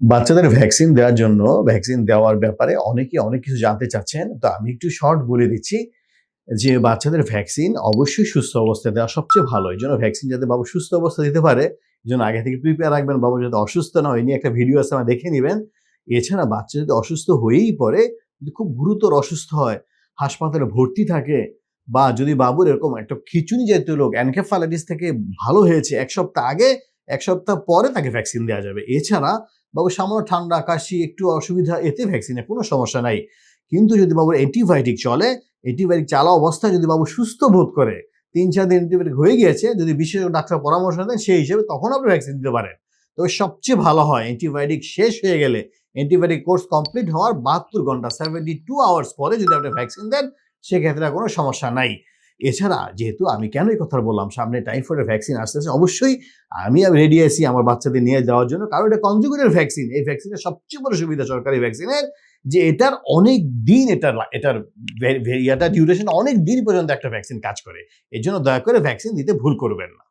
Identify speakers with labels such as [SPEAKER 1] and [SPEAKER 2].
[SPEAKER 1] বাচ্চাদের ভ্যাকসিন দেওয়ার জন্য ভ্যাকসিন দেওয়ার ব্যাপারে অনেকে অনেক কিছু জানতে চাচ্ছেন। তো আমি একটু শর্ট বলে দিচ্ছি যে, বাচ্চাদের ভ্যাকসিন অবশ্যই সুস্থ অবস্থায় দেওয়া সবচেয়ে ভালো। এই জন্য ভ্যাকসিন যাতে বাবু সুস্থ অবস্থা দিতে পারে, এই জন্য আগে থেকে প্রিপেয়ার রাখবেন। বাবু যাতে অসুস্থ না হয় নিয়ে একটা ভিডিও আছে, আমার দেখে নেবেন। এছাড়া বাচ্চা যদি অসুস্থ হয়েই পড়ে, যদি খুব গুরুতর অসুস্থ হয়, হাসপাতালে ভর্তি থাকে বা যদি বাবুর এরকম একটা খিচুনি জাতীয় লোক অ্যানকেফালাইটিস থেকে ভালো হয়েছে এক সপ্তাহ আগে এক সপ্তাহ পরে তাকে ভ্যাকসিন দেওয়া যাবে। এছাড়া বাবু, সামান্য ঠান্ডা, কাশি, একটু অসুবিধা, এতে ভ্যাকসিনে কোনো সমস্যা নাই। কিন্তু যদি বাবুর অ্যান্টিবায়োটিক চলে অ্যান্টিবায়োটিক চালা অবস্থায় যদি বাবু সুস্থ বোধ করে তিন চার দিন অ্যান্টিবায়োটিক হয়ে গিয়েছে, যদি বিশেষ ডাক্তার পরামর্শ দেন, সেই হিসেবে তখন আপনি ভ্যাকসিন দিতে পারেন। তবে সবচেয়ে ভালো হয় অ্যান্টিবায়োটিক শেষ হয়ে গেলে অ্যান্টিবায়োটিক কোর্স কমপ্লিট হওয়ার বাহাত্তর ঘণ্টা সেভেন্টি টু আওয়ার্স পরে যদি আপনি ভ্যাকসিন দেন, সেক্ষেত্রে কোনো সমস্যা নাই। এছাড়া যেহেতু আমি কেন এই কথা বললাম, সামনে টাইফয়েডের ভ্যাকসিন আসতেছে অবশ্যই আমি রেডি আছি আমার বাচ্চাদের নিয়ে যাওয়ার জন্য। কারণ এটা কনজুগেটের ভ্যাকসিন এই ভ্যাকসিনের সবচেয়ে বড় সুবিধা সরকারি ভ্যাকসিনের যে এটার অনেক দিন এটার এটার ইয়াটা ডিউরেশন অনেক দিন পর্যন্ত একটা ভ্যাকসিন কাজ করে। এর জন্য দয়া করে ভ্যাকসিন দিতে ভুল করবেন না।